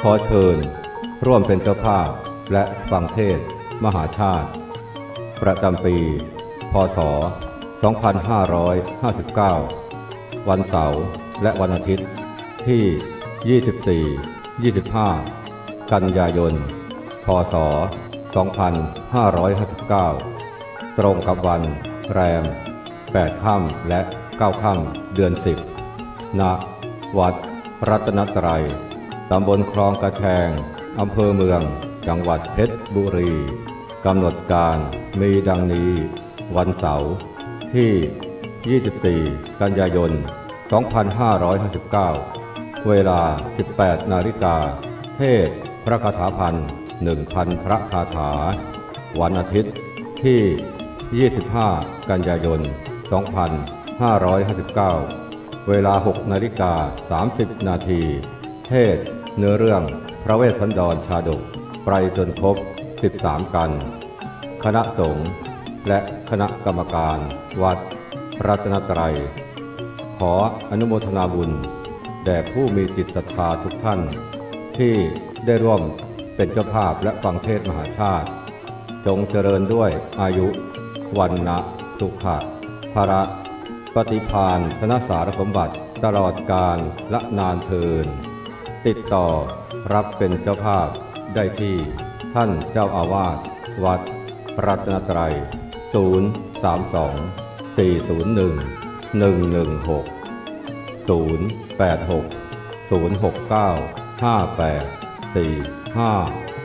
ขอเชิญ ร่วมเป็นเจ้าภาพและฟังเทศ มหาชาติ ประจำปี พศ 2559 วันเสาร์และวันอาทิตย์ที่ 24 25 กันยายน พศ 2559 ตรงกับวันแรม8ค่ำและ 9ค่ำเดือน 10ณ วัดรัตนตรัย ตำบลคลองกระแชง อำเภอเมือง จังหวัดเพชรบุรี กำหนดการมีดังนี้ วันเสาร์ที่ 24 กันยายน 2559 เวลา 18 นาฬิกา เทศพระคาถาพันธ์1,000พระคาถา วันอาทิตย์ที่ 25 กันยายน 2559 เวลา 6นาฬิกา30 นาที เทศ เนื้อเรื่อง พระเวสสันดรชาดก ไปจนครบ 13 กัน คณะสงฆ์และคณะกรรมการ วัดรัตนตรัย ขออนุโมทนาบุญ แด่ผู้มีจิตศรัทธาทุกท่าน ที่ได้ร่วมเป็นเจ้าภาพและฟังเทศมหาชาติ จงเจริญด้วยอายุ วันนะสุขะภระ ปฏิพานธนสารสมบัติตลอดกาลและนานเทิน ติดต่อรับเป็นเจ้าภาพได้ที่ท่านเจ้าอาวาส วัดรัตนตรัย 032 401 116 086 069 58 45